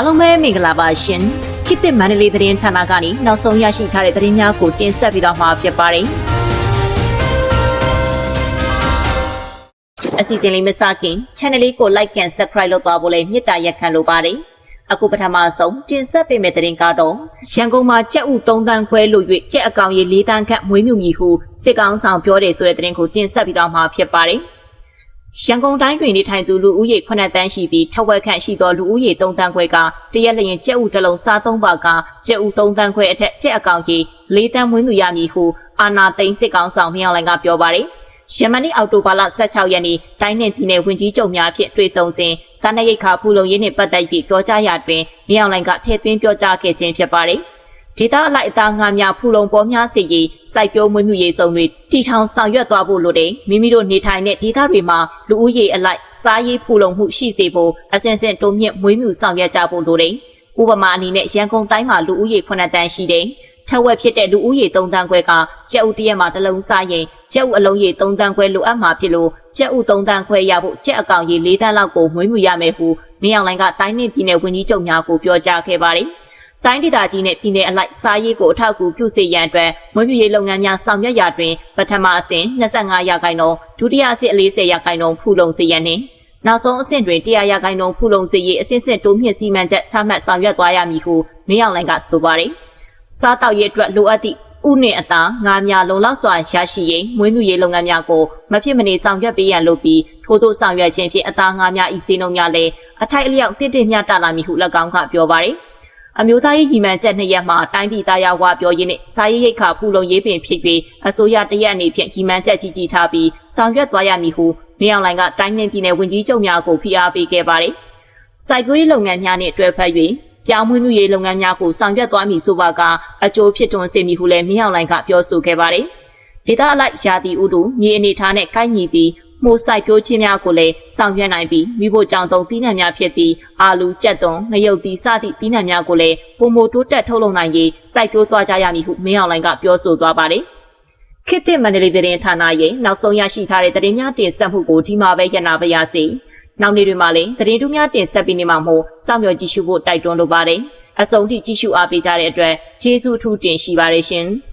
အားလုံးပဲမင်္ဂလာပါရှင်ခေတ်သစ်မန္တလေးသတင်းဌာနကနေနောက်ဆုံးရရှိထားတဲ့သတင်းများကိုတင်ဆက်ပေးသွားမှာဖြစ်ပါတယ်အစီအစဉ်လေးမစခင် channel လေးကို like and subscribe လုပ်သွားဖို့လည်းမေတ္တာရက်ခံလိုပါတယ်အခုပထမဆုံးတင်ဆက်ပေးမယ့်သတင်းကတော့ရန်ကုန်မှာကြက်ဥ3တန်းခွဲလို့၍ကြက်အကောင်ရေ4တန်းခန့်မွေးမြူမည်ဟုစစ်ကောင်ဆောင်ပြောတယ်ဆိုတဲ့သတင်းကိုတင်ဆက်ပေးသွားမှာဖြစ်ပါတယ် ရန်ကုန်တိုင်းတွင်နေထိုင်သူလူဦးရေ9တန်းရှိပြီးထက်ဝက်ခန့်ရှိသောလူဦးရေ3တန်းခွဲကတရက်လျင်ကြက်ဥတစ်လုံးစားသုံးပါကကြက်ဥ3တန်းခွဲအထက်ကြက်အကောင်ရေ4တန်းမွေးမြူရမည်ဟုအာနာသိန်းစစ်ကောင်ဆောင်မြောင်လိုင်ကပြောပါတယ်။ယမန်နေ့အောက်တိုဘာလ16ရက်နေ့တိုင်းနယ်ပြည်နယ်ဝင်ကြီးချုပ်များဖြင့်တွေ့ဆုံစဉ်စားနပ်ရိက္ခာဖူလုံရေးနှင့်ပတ်သက်ပြီးပြောကြားရာတွင်မြောင်လိုင်ကထည့်သွင်းပြောကြားခဲ့ခြင်းဖြစ်ပါတယ်။ ဒေသအလိုက်အသားငါများဖူလုံပေါ်များစေရေးစိုက်ပျိုးမွေးမြူရေးစုံတွေတီထောင်ဆောင်ရွက်သွားဖို့လိုတယ်မိမိတို့နေထိုင်တဲ့ဒေသတွေမှာလူဦးရေအလိုက်စားရေးဖူလုံမှုရှိစေဖို့အစဉ်စဉ်တိုးမြင့်မွေးမြူဆောင်ရွက်ကြဖို့လိုတယ်ဥပမာအနေနဲ့ရန်ကုန်တိုင်းမှာလူဦးရေ9တန်းရှိတယ်ထက်ဝက်ဖြစ်တဲ့လူဦးရေ3တန်းခွဲကကျက်ဥတရက်မှာတစ်လုံးစားရင်ကျက်ဥအလုံးရေ3တန်းခွဲလိုအပ်မှာဖြစ်လို့ကျက်ဥ3တန်းခွဲရဖို့ကျက်အကောင်ရေ4တန်းလောက်ကိုမွေးမြူရမယ်ဟုမင်းအောင်လိုင်ကတိုင်းနှင့်ပြည်နယ်ဝန်ကြီးချုပ်များကိုပြောကြားခဲ့ပါတယ်။ တိုင်းဒေသကြီးနဲ့ပြည်내အလိုက်စားရေးကိုအထောက်အကူပြုစေရန်အတွက်မွေးမြူရေးလုပ်ငန်းများဆောင်ရွက်ရာတွင်ပထမအဆင့်25ရာခိုင်နှုန်းဒုတိယအဆင့်40ရာခိုင်နှုန်းဖူလုံစေရန်နှင့်နောက်ဆုံးအဆင့်တွင်100ရာခိုင်နှုန်းဖူလုံစေရေးအဆင့်ဆင့်တိုးမြင့်စီမံချက်ချမှတ်ဆောင်ရွက်သွားရမည်ဟုမင်းအောင်လိုင်ကဆိုပါတယ်။စားတောက်ရေးအတွက်လိုအပ်သည့်ဥနှင့်အသားငါးများလုံလောက်စွာရရှိရေးမွေးမြူရေးလုပ်ငန်းများကိုမဖြစ်မနေဆောင်ရွက်ပေးရန်လိုပြီးထို့သို့ဆောင်ရွက်ခြင်းဖြင့်အသားငါးများဤစည်းနှုန်းများလည်းအထိုက်အလျောက်တင့်တင့်မြတ်တာလာမည်ဟု၎င်းကပြောပါတယ်။ အမျိုးသားရေးရည်မှန်းချက်နှစ်ရက်မှာတိုင်းပြည်သားရောက်ဝပြောရင်းနဲ့စာရေးရိတ်ခါဖူလုံရေးပင်ဖြစ်ပြီးအစိုးရတရက်အနေဖြင့်ရည်မှန်းချက်ကြီးကြီးထားပြီးဆောင်ရွက်သွားရမည်ဟုနေအောင်လိုင်ကတိုင်းနှင်းပြည်နယ်ဝန်ကြီးချုပ်များကိုဖိအားပေးခဲ့ပါတယ်။စိုက်ပျိုးရေးလုပ်ငန်းများနှင့်တွဲဖက်၍ပြောင်းမွေးမှုရေးလုပ်ငန်းများကိုဆောင်ရွက်သွားမည်ဆိုပါကအကျိုးဖြစ်ထွန်းစေမည်ဟုလည်းမင်းအောင်လိုင်ကပြောဆိုခဲ့ပါတယ်။ဒေသအလိုက်ရာသီဥတုမြေအနေထားနဲ့ကိုက်ညီသည့် မှုဆိုင်ပြိုးခြင်းများကိုလည်းဆောင်ရွက်နိုင်ပြီးမိဖို့ကြောင့်သုံးသီးနှံများဖြစ်သည့်အာလူကြက်သွန်ငရုတ်သီးစသည့်သီးနှံများကိုလည်းပုံမတိုးတက်ထုတ်လုပ်နိုင်ရေးစိုက်ပျိုးသွားကြရမည်ဟုမင်းအောင်လိုင်ကပြောဆိုသွားပါတယ်ခေတ်သစ်မန္တလေးသတင်းဌာနရဲ့နောက်ဆုံးရရှိထားတဲ့သတင်းများတင်ဆက်မှုကိုဒီမှာပဲရနာပါရစေ။နောက်နေ့တွေမှာလည်းသတင်းတူးများတင်ဆက်ပေးနေမှာမို့စောင့်မျှော်ကြည့်ရှုဖို့တိုက်တွန်းလိုပါတယ်။အဆုံးထိကြည့်ရှုအားပေးကြတဲ့အတွက်ကျေးဇူးအထူးတင်ရှိပါတယ်ရှင်။